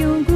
ယုံကို